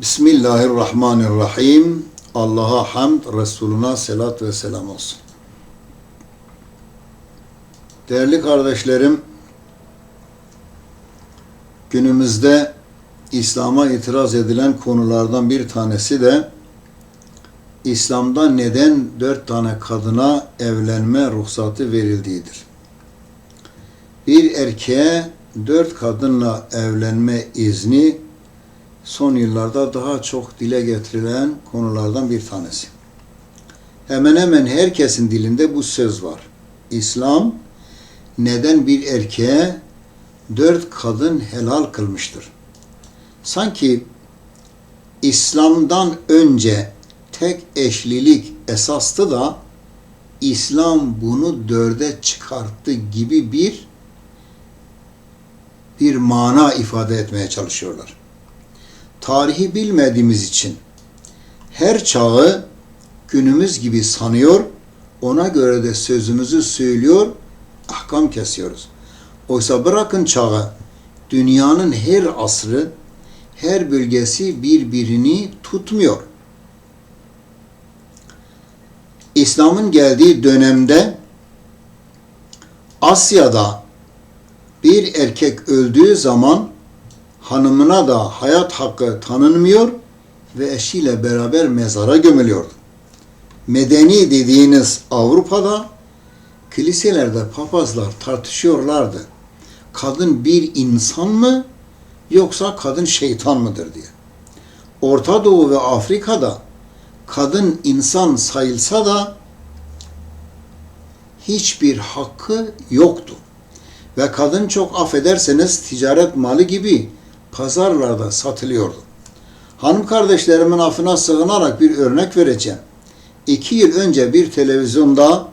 Bismillahirrahmanirrahim. Allah'a hamd, Resuluna selat ve selam olsun. Değerli kardeşlerim, günümüzde İslam'a itiraz edilen konulardan bir tanesi de İslam'da neden dört tane kadına evlenme ruhsatı verildiğidir. Bir erkeğe dört kadınla evlenme izni son yıllarda daha çok dile getirilen konulardan bir tanesi. Hemen hemen herkesin dilinde bu söz var. İslam neden bir erkeğe dört kadın helal kılmıştır? Sanki İslam'dan önce tek eşlilik esastı da İslam bunu dörde çıkarttı gibi bir bir mana ifade etmeye çalışıyorlar. Tarihi bilmediğimiz için her çağı günümüz gibi sanıyor, ona göre de sözümüzü söylüyor, ahkam kesiyoruz. Oysa bırakın çağı, dünyanın her asrı, her bölgesi birbirini tutmuyor. İslam'ın geldiği dönemde Asya'da bir erkek öldüğü zaman hanımına da hayat hakkı tanınmıyor ve eşiyle beraber mezara gömülüyordu. Medeni dediğiniz Avrupa'da kiliselerde papazlar tartışıyorlardı. Kadın bir insan mı yoksa kadın şeytan mıdır diye. Orta Doğu ve Afrika'da kadın insan sayılsa da hiçbir hakkı yoktu. Ve kadın çok affederseniz ticaret malı gibi pazarlarda satılıyordu. Hanım kardeşlerimin affına sığınarak bir örnek vereceğim. İki yıl önce bir televizyonda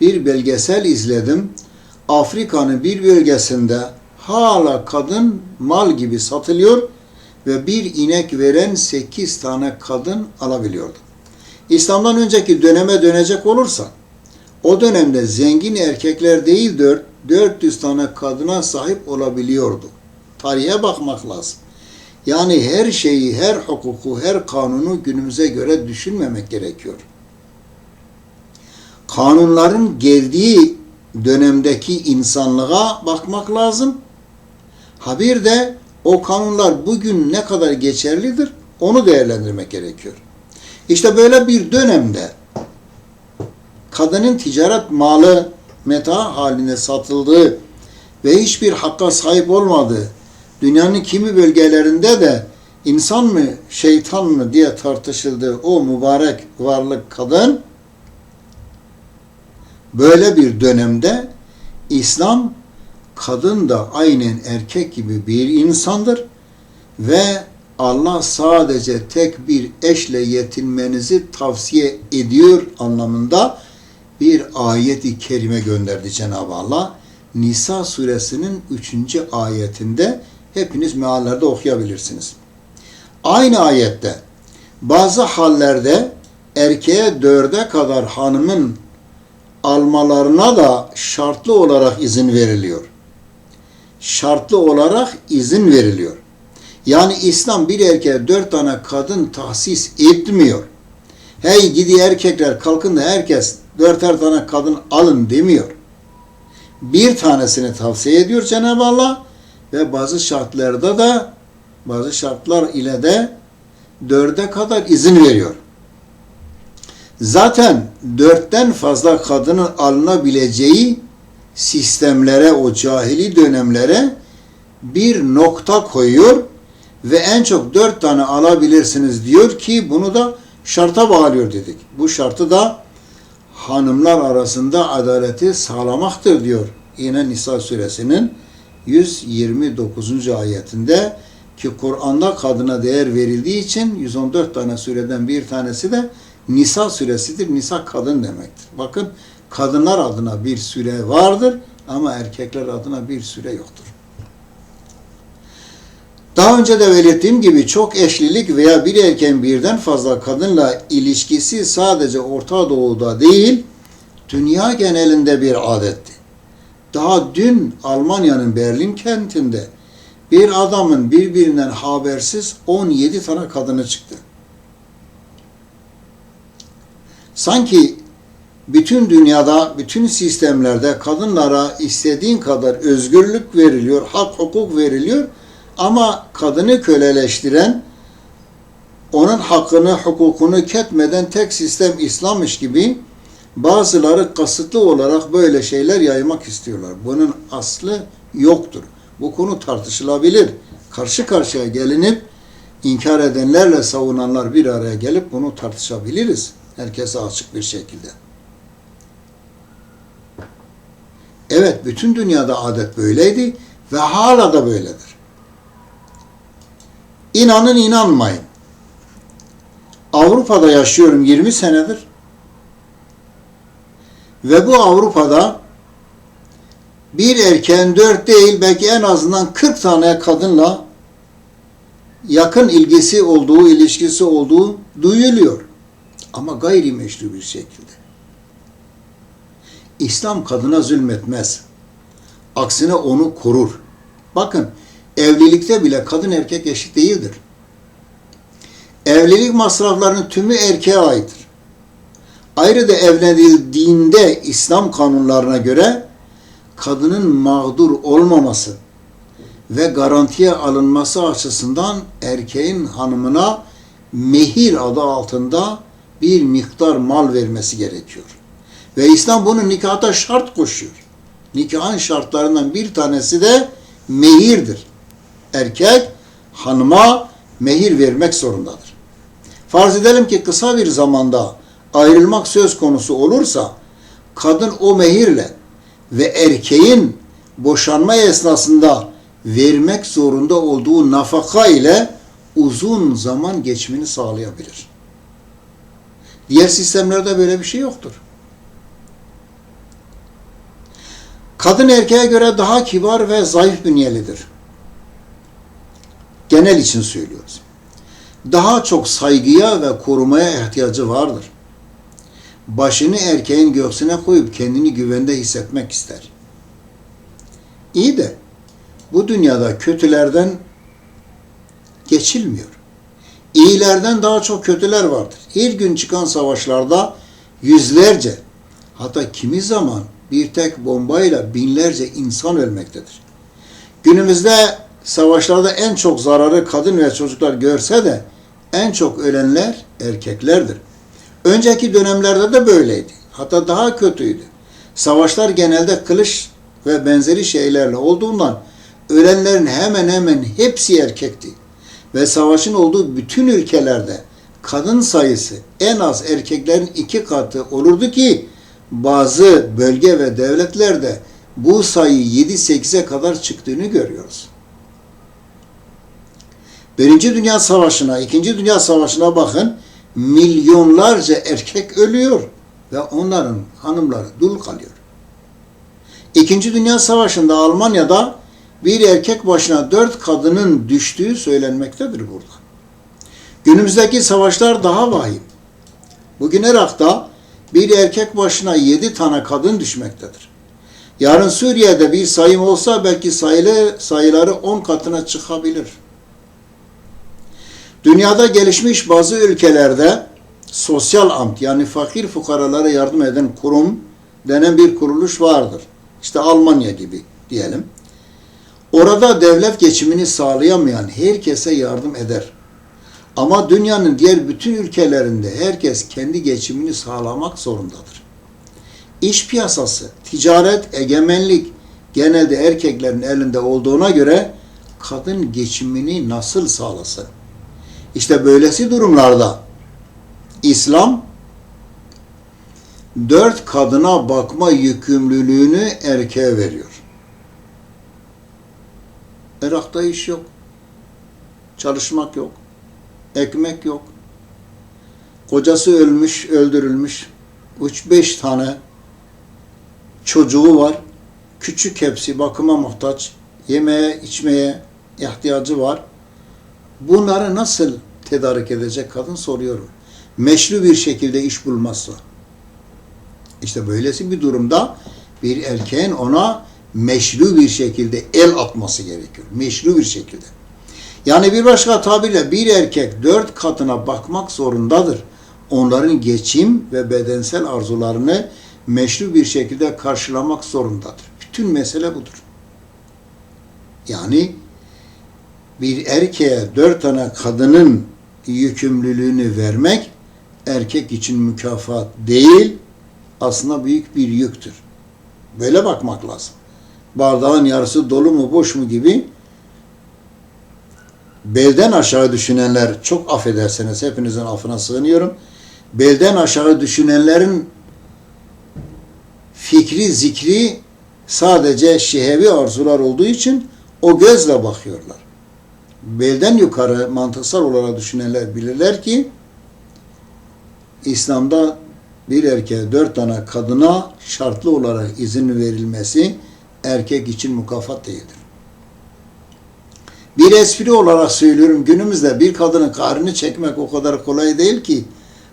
bir belgesel izledim. Afrika'nın bir bölgesinde hala kadın mal gibi satılıyor ve bir inek veren sekiz tane kadın alabiliyordu. İslam'dan önceki döneme dönecek olursa o dönemde zengin erkekler değil 400 tane kadına sahip olabiliyordu. Tarihe bakmak lazım. Yani her şeyi, her hukuku, her kanunu günümüze göre düşünmemek gerekiyor. Kanunların geldiği dönemdeki insanlığa bakmak lazım. Ha bir de o kanunlar bugün ne kadar geçerlidir onu değerlendirmek gerekiyor. İşte böyle bir dönemde kadının ticaret malı meta haline satıldığı ve hiçbir hakka sahip olmadığı dünyanın kimi bölgelerinde de insan mı şeytan mı diye tartışıldığı o mübarek varlık kadın böyle bir dönemde İslam kadın da aynen erkek gibi bir insandır ve Allah sadece tek bir eşle yetinmenizi tavsiye ediyor anlamında bir ayet-i kerime gönderdi Cenab-ı Allah. Nisa suresinin 3. ayetinde hepiniz meallerde okuyabilirsiniz. Aynı ayette bazı hallerde erkeğe dörde kadar hanımın almalarına da şartlı olarak izin veriliyor. Şartlı olarak izin veriliyor. Yani İslam bir erkeğe dört tane kadın tahsis etmiyor. Hey gidi erkekler kalkın da herkes dörter tane kadın alın demiyor. Bir tanesini tavsiye ediyor Cenab-ı Allah ve bazı şartlarda da bazı şartlar ile de dörde kadar izin veriyor. Zaten dörtten fazla kadının alınabileceği sistemlere, o cahili dönemlere bir nokta koyuyor ve en çok dört tane alabilirsiniz diyor ki bunu da şarta bağlıyor dedik. Bu şartı da hanımlar arasında adaleti sağlamaktır diyor. Yine Nisa suresinin 129. ayetinde ki Kur'an'da kadına değer verildiği için 114 tane sureden bir tanesi de Nisa suresidir. Nisa kadın demektir. Bakın kadınlar adına bir süre vardır ama erkekler adına bir süre yoktur. Daha önce de belirttiğim gibi çok eşlilik veya bir erkeğin birden fazla kadınla ilişkisi sadece Orta Doğu'da değil, dünya genelinde bir adetti. Daha dün Almanya'nın Berlin kentinde bir adamın birbirinden habersiz 17 tane kadını çıktı. Sanki bütün dünyada, bütün sistemlerde kadınlara istediğin kadar özgürlük veriliyor, hak hukuk veriliyor ama kadını köleleştiren, onun hakkını, hukukunu ketmeden tek sistem İslam'mış gibi bazıları kasıtlı olarak böyle şeyler yaymak istiyorlar. Bunun aslı yoktur. Bu konu tartışılabilir. Karşı karşıya gelinip inkar edenlerle savunanlar bir araya gelip bunu tartışabiliriz. Herkese açık bir şekilde. Evet, bütün dünyada adet böyleydi ve hala da böyledir. İnanın inanmayın. Avrupa'da yaşıyorum 20 senedir. Ve bu Avrupa'da bir erkeğin dört değil belki en azından 40 tane kadınla yakın ilgisi olduğu, ilişkisi olduğu duyuluyor. Ama gayrimeşru bir şekilde. İslam kadına zulmetmez. Aksine onu korur. Bakın evlilikte bile kadın erkek eşit değildir. Evlilik masraflarının tümü erkeğe aittir. Ayrıca evlenildiğinde İslam kanunlarına göre kadının mağdur olmaması ve garantiye alınması açısından erkeğin hanımına mehir adı altında bir miktar mal vermesi gerekiyor. Ve İslam bunu nikahta şart koşuyor. Nikahın şartlarından bir tanesi de mehirdir. Erkek hanıma mehir vermek zorundadır. Farz edelim ki kısa bir zamanda ayrılmak söz konusu olursa kadın o mehirle ve erkeğin boşanma esnasında vermek zorunda olduğu nafaka ile uzun zaman geçimini sağlayabilir. Diğer sistemlerde böyle bir şey yoktur. Kadın erkeğe göre daha kibar ve zayıf bünyelidir. Genel için söylüyoruz. Daha çok saygıya ve korumaya ihtiyacı vardır. Başını erkeğin göğsüne koyup kendini güvende hissetmek ister. İyi de bu dünyada kötülerden geçilmiyor. İyilerden daha çok kötüler vardır. Her gün çıkan savaşlarda yüzlerce hatta kimi zaman bir tek bombayla binlerce insan ölmektedir. Günümüzde savaşlarda en çok zararı kadın ve çocuklar görse de en çok ölenler erkeklerdir. Önceki dönemlerde de böyleydi. Hatta daha kötüydü. Savaşlar genelde kılıç ve benzeri şeylerle olduğundan ölenlerin hemen hemen hepsi erkekti. Ve savaşın olduğu bütün ülkelerde kadın sayısı en az erkeklerin iki katı olurdu ki bazı bölge ve devletlerde bu sayı 7-8'e kadar çıktığını görüyoruz. Birinci Dünya Savaşı'na, İkinci Dünya Savaşı'na bakın milyonlarca erkek ölüyor ve onların hanımları dul kalıyor. İkinci Dünya Savaşı'nda Almanya'da bir erkek başına dört kadının düştüğü söylenmektedir burada. Günümüzdeki savaşlar daha vahim. Bugün Irak'ta bir erkek başına yedi tane kadın düşmektedir. Yarın Suriye'de bir sayım olsa belki sayılı, sayıları on katına çıkabilir. Dünyada gelişmiş bazı ülkelerde sosyal amt yani fakir fukaralara yardım eden kurum denen bir kuruluş vardır. İşte Almanya gibi diyelim. Orada devlet geçimini sağlayamayan herkese yardım eder. Ama dünyanın diğer bütün ülkelerinde herkes kendi geçimini sağlamak zorundadır. İş piyasası, ticaret, egemenlik genelde erkeklerin elinde olduğuna göre kadın geçimini nasıl sağlasın? İşte böylesi durumlarda İslam dört kadına bakma yükümlülüğünü erkeğe veriyor. Irak'ta iş yok. Çalışmak yok. Ekmek yok. Kocası ölmüş, öldürülmüş. Üç beş tane çocuğu var. Küçük hepsi bakıma muhtaç. Yemeğe, içmeye ihtiyacı var. Bunları nasıl tedarik edecek kadın soruyorum. Meşru bir şekilde iş bulmazsa. İşte böylesi bir durumda bir erkeğin ona meşru bir şekilde el atması gerekiyor. Meşru bir şekilde. Yani bir başka tabirle bir erkek dört kadına bakmak zorundadır. Onların geçim ve bedensel arzularını meşru bir şekilde karşılamak zorundadır. Bütün mesele budur. Yani bir erkeğe dört tane kadının yükümlülüğünü vermek erkek için mükafat değil, aslında büyük bir yüktür. Böyle bakmak lazım. Bardağın yarısı dolu mu boş mu gibi belden aşağı düşünenler çok affederseniz hepinizin affına sığınıyorum. Belden aşağı düşünenlerin fikri, zikri sadece şehevi arzular olduğu için o gözle bakıyorlar. Belden yukarı mantıksal olarak düşünenler bilirler ki İslam'da bir erkeğe dört tane kadına şartlı olarak izin verilmesi erkek için mukafat değildir. Bir espri olarak söylüyorum günümüzde bir kadının kahrını çekmek o kadar kolay değil ki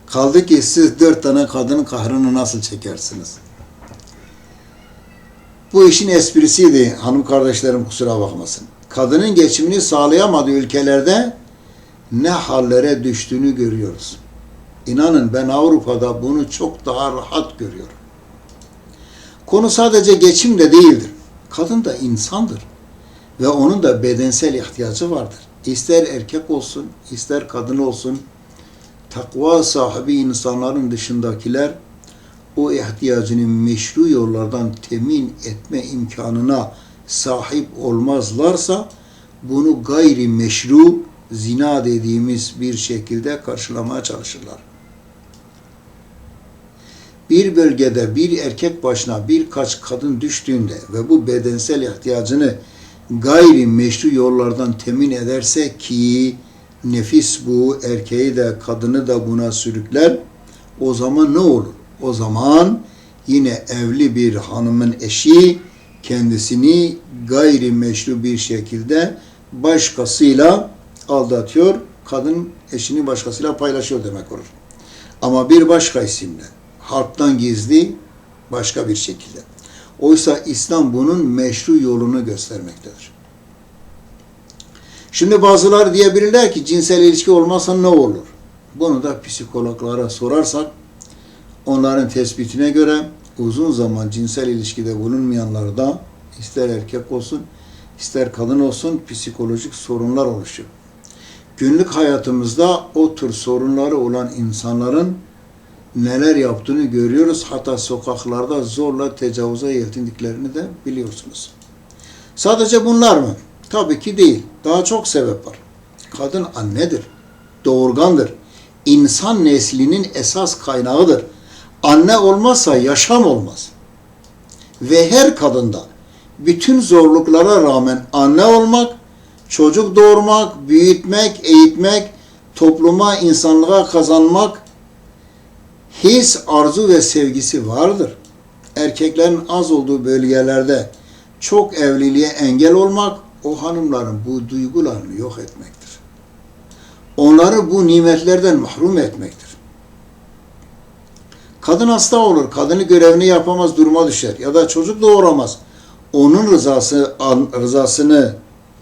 kaldı ki siz dört tane kadının kahrını nasıl çekersiniz? Bu işin esprisiydi hanım kardeşlerim kusura bakmasın. Kadının geçimini sağlayamadığı ülkelerde ne hallere düştüğünü görüyoruz. İnanın ben Avrupa'da bunu çok daha rahat görüyorum. Konu sadece geçim de değildir. Kadın da insandır. Ve onun da bedensel ihtiyacı vardır. İster erkek olsun, ister kadın olsun, takva sahibi insanların dışındakiler o ihtiyacını meşru yollardan temin etme imkanına sahip olmazlarsa bunu gayri meşru zina dediğimiz bir şekilde karşılamaya çalışırlar. Bir bölgede bir erkek başına birkaç kadın düştüğünde ve bu bedensel ihtiyacını gayri meşru yollardan temin ederse ki nefis bu erkeği de kadını da buna sürükler o zaman ne olur? O zaman yine evli bir hanımın eşi kendisini gayri meşru bir şekilde başkasıyla aldatıyor. Kadın eşini başkasıyla paylaşıyor demek olur. Ama bir başka isimle, harptan gizli başka bir şekilde. Oysa İslam bunun meşru yolunu göstermektedir. Şimdi bazıları diyebilirler ki cinsel ilişki olmazsa ne olur? Bunu da psikologlara sorarsak onların tespitine göre uzun zaman cinsel ilişkide bulunmayanlarda ister erkek olsun ister kadın olsun psikolojik sorunlar oluşuyor. Günlük hayatımızda o tür sorunları olan insanların neler yaptığını görüyoruz. Hatta sokaklarda zorla tecavüze yeltindiklerini de biliyorsunuz. Sadece bunlar mı? Tabii ki değil. Daha çok sebep var. Kadın annedir. Doğurgandır. İnsan neslinin esas kaynağıdır. Anne olmazsa yaşam olmaz. Ve her kadında bütün zorluklara rağmen anne olmak, çocuk doğurmak, büyütmek, eğitmek, topluma, insanlığa kazanmak his, arzu ve sevgisi vardır. Erkeklerin az olduğu bölgelerde çok evliliğe engel olmak o hanımların bu duygularını yok etmektir. Onları bu nimetlerden mahrum etmektir. Kadın hasta olur, kadını görevini yapamaz, duruma düşer ya da çocuk doğuramaz. Onun rızası rızasını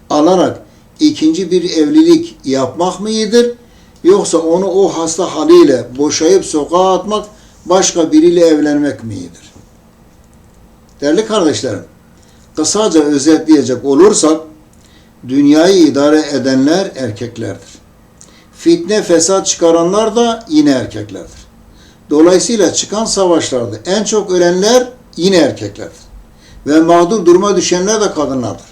alarak ikinci bir evlilik yapmak mı iyidir? Yoksa onu o hasta haliyle boşayıp sokağa atmak, başka biriyle evlenmek mi iyidir? Değerli kardeşlerim, kısaca özetleyecek olursak, dünyayı idare edenler erkeklerdir. Fitne, fesat çıkaranlar da yine erkeklerdir. Dolayısıyla çıkan savaşlarda en çok ölenler yine erkeklerdir. Ve mağdur duruma düşenler de kadınlardır.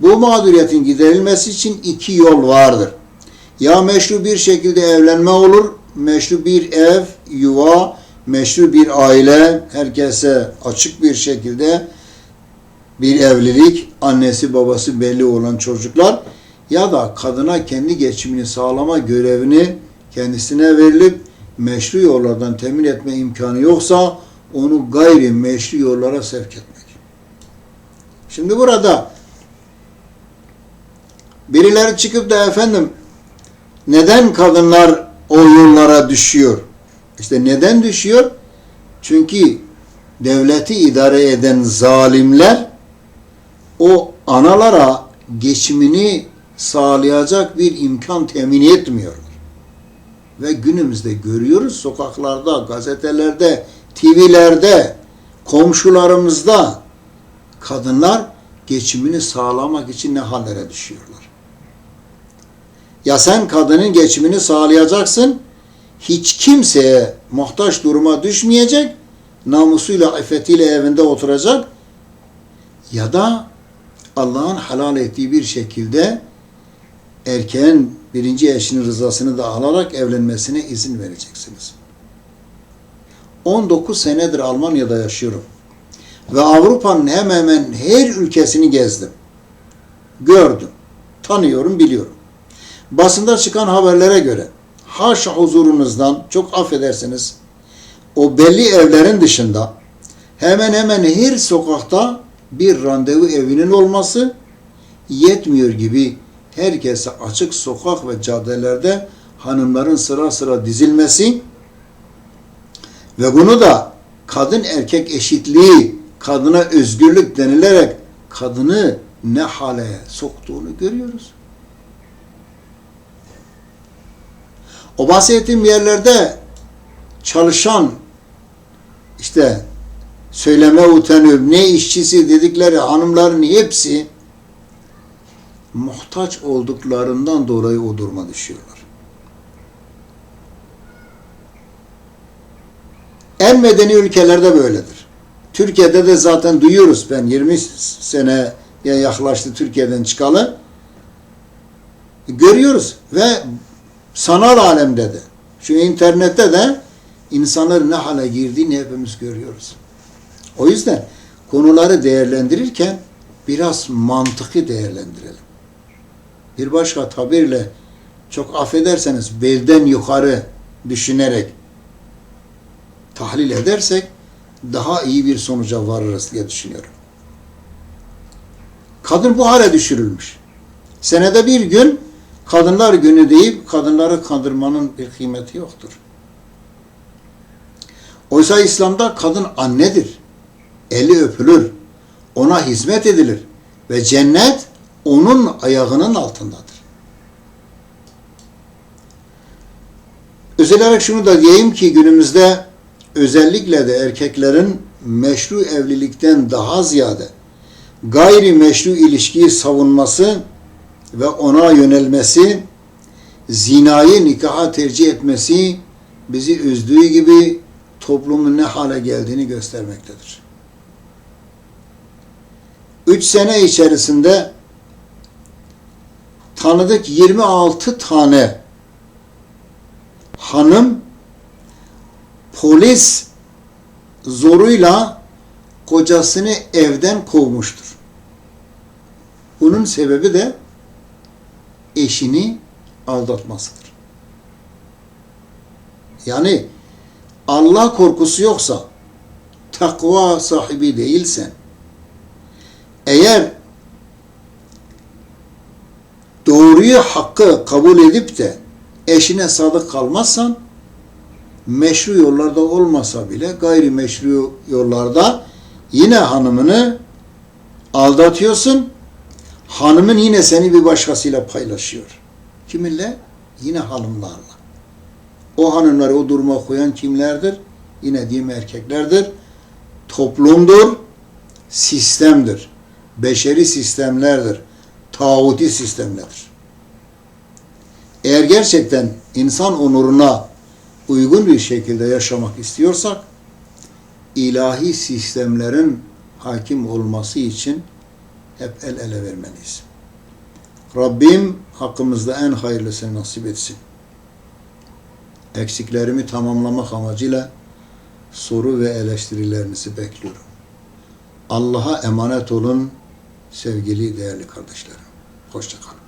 Bu mağduriyetin giderilmesi için iki yol vardır. Ya meşru bir şekilde evlenme olur, meşru bir ev, yuva, meşru bir aile, herkese açık bir şekilde bir evlilik, annesi babası belli olan çocuklar ya da kadına kendi geçimini sağlama görevini kendisine verilip meşru yollardan temin etme imkanı yoksa onu gayri meşru yollara sevk etmek. Şimdi burada birileri çıkıp da efendim neden kadınlar o yollara düşüyor? İşte neden düşüyor? Çünkü devleti idare eden zalimler o analara geçimini sağlayacak bir imkan temin etmiyorlar. Ve günümüzde görüyoruz sokaklarda, gazetelerde, TV'lerde, komşularımızda kadınlar geçimini sağlamak için ne hallere düşüyorlar. Ya sen kadının geçimini sağlayacaksın, hiç kimseye muhtaç duruma düşmeyecek, namusuyla, iffetiyle evinde oturacak ya da Allah'ın halal ettiği bir şekilde erkeğin birinci eşinin rızasını da alarak evlenmesine izin vereceksiniz. 19 senedir Almanya'da yaşıyorum. Ve Avrupa'nın hemen hemen her ülkesini gezdim. Gördüm. Tanıyorum, biliyorum. Basında çıkan haberlere göre haşa huzurunuzdan çok affedersiniz o belli evlerin dışında hemen hemen her sokakta bir randevu evinin olması yetmiyor gibi herkese açık sokak ve caddelerde hanımların sıra sıra dizilmesi ve bunu da kadın erkek eşitliği, kadına özgürlük denilerek kadını ne hale soktuğunu görüyoruz. O bahsettiğim yerlerde çalışan işte söyleme utanıyor, ne işçisi dedikleri hanımların hepsi muhtaç olduklarından dolayı o duruma düşüyorlar. En medeni ülkelerde böyledir. Türkiye'de de zaten duyuyoruz ben 20 seneye yaklaştı Türkiye'den çıkalı. Görüyoruz ve sanal alemde de şu internette de insanların ne hale girdiğini hepimiz görüyoruz. O yüzden konuları değerlendirirken biraz mantıklı değerlendirelim. Bir başka tabirle çok affederseniz belden yukarı düşünerek tahlil edersek daha iyi bir sonuca varırız diye düşünüyorum. Kadın bu hale düşürülmüş. Senede bir gün kadınlar günü deyip kadınları kandırmanın bir kıymeti yoktur. Oysa İslam'da kadın annedir. Eli öpülür. Ona hizmet edilir. Ve cennet onun ayağının altındadır. Özellikle şunu da diyeyim ki günümüzde özellikle de erkeklerin meşru evlilikten daha ziyade gayri meşru ilişkiyi savunması ve ona yönelmesi, zinayı nikaha tercih etmesi bizi üzdüğü gibi toplumun ne hale geldiğini göstermektedir. Üç sene içerisinde tanıdık 26 tane hanım polis zoruyla kocasını evden kovmuştur. Bunun sebebi de eşini aldatmasıdır. Yani Allah korkusu yoksa, takva sahibi değilsen, eğer doğruyu hakkı kabul edip de eşine sadık kalmazsan, meşru yollarda olmasa bile gayri meşru yollarda yine hanımını aldatıyorsun. Hanımın yine seni bir başkasıyla paylaşıyor. Kiminle? Yine hanımlarla. O hanımları o duruma koyan kimlerdir? Yine diyeyim erkeklerdir. Toplumdur, sistemdir. Beşeri sistemlerdir. Tağuti sistemlerdir. Eğer gerçekten insan onuruna uygun bir şekilde yaşamak istiyorsak, ilahi sistemlerin hakim olması için hep el ele vermeliyiz. Rabbim hakkımızda en hayırlısını nasip etsin. Eksiklerimi tamamlamak amacıyla soru ve eleştirilerinizi bekliyorum. Allah'a emanet olun sevgili değerli kardeşlerim. Hoşçakalın.